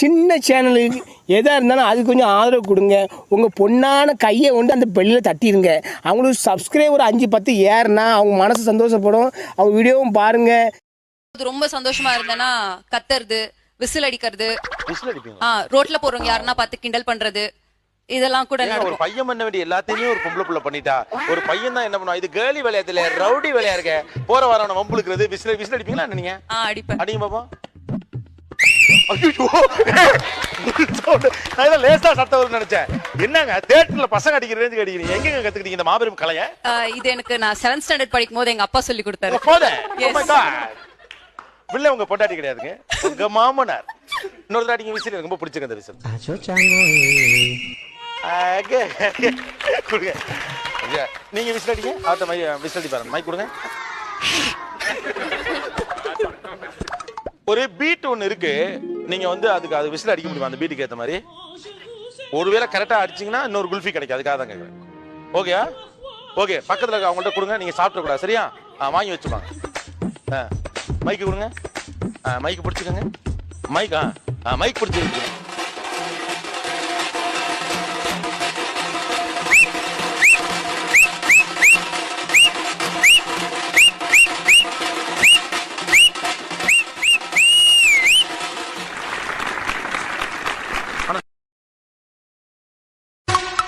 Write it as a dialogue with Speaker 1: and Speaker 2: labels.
Speaker 1: சின்ன சேனலுக்கு எதாக இருந்தாலும் அது கொஞ்சம் ஆதரவு கொடுங்க. உங்கள் பொண்ணான கையை கொண்டு அந்த பெல்லில் தட்டிடுங்க. அவங்களுக்கு சப்ஸ்கிரைபர் அஞ்சு பத்து ஏறுனா அவங்க மனசு சந்தோஷப்படும். அவங்க வீடியோவும் பாருங்கள்
Speaker 2: அது ரொம்ப சந்தோஷமா இருந்தேன்னா கத்துறது விசில் அடிக்கிறது ஆ ரோட்ல போறவங்க யாருன்னா பார்த்து கிண்டல் பண்றது இதெல்லாம் கூட
Speaker 3: ஒரு பையன் பண்ண வேண்டிய எல்லாத்தையுமே ஒரு பொம்பளை புள்ள பண்ணிட்டா. ஒரு பையன் தான் என்ன பண்ணுவா இது கேர்லி விளையாட்டுல ரவுடி விளையா இருக்க போற வரவன வம்புழுக்கிறது விசில் விசில் அடிப்பீங்களா நீங்க?
Speaker 2: ஆ அடிப்பேன்.
Speaker 3: அடிங்க பாப்போம். ஐயோ. நான் ஏதோ லேசா சத்தம் வரும்னு நினைச்சேன். என்னங்க தேட்டர்ல பசங்க அடிக்கிற ரேஞ்சுக்கு அடிக்கிறீங்க? எங்கங்க கத்துக்கிட்டீங்க இந்த மாபெரும் கலைய?
Speaker 2: இது எனக்கு நான் செவன்த் ஸ்டாண்டர்ட் படிக்கும் போது எங்க அப்பா சொல்லி கொடுத்தாரு.
Speaker 3: பிள்ளை உங்க பொண்டாட்டி கிடையாதுங்க. உங்க மாமனார். இன்னொரு தடவை அடிங்க விசில் எனக்கு ரொம்ப பிடிச்சிருக்கு அந்த விசில் கொடுங்க. நீங்க விசில் அடிங்க. அவர்கிட்ட மை விசில் அடி பாருங்க மைக் கொடுங்க. ஒரு பீட் ஒன்று இருக்கு. நீங்க வந்து அதுக்கு அது விசில் அடிக்க முடியுமா? அந்த பீட்டுக்கு ஏத்த மாதிரி. ஒருவேளை கரெக்டா அடிச்சீங்கன்னா இன்னொரு குல்ஃபி கிடைக்கும். அதுக்காக தான் கேட்குறேன் ஓகேயா ஓகே பக்கத்துல இருக்க அவங்கள்ட்ட கொடுங்க. நீங்க சாப்பிட கூடாது சரியா? ஆ வாங்கி வச்சுப்பாங்க. ஆ மைக்கு கொடுங்க. ஆ மைக்கு பிடிச்சிக்கோங்க. மைக்கா ஆ மைக் பிடிச்சிருக்கு.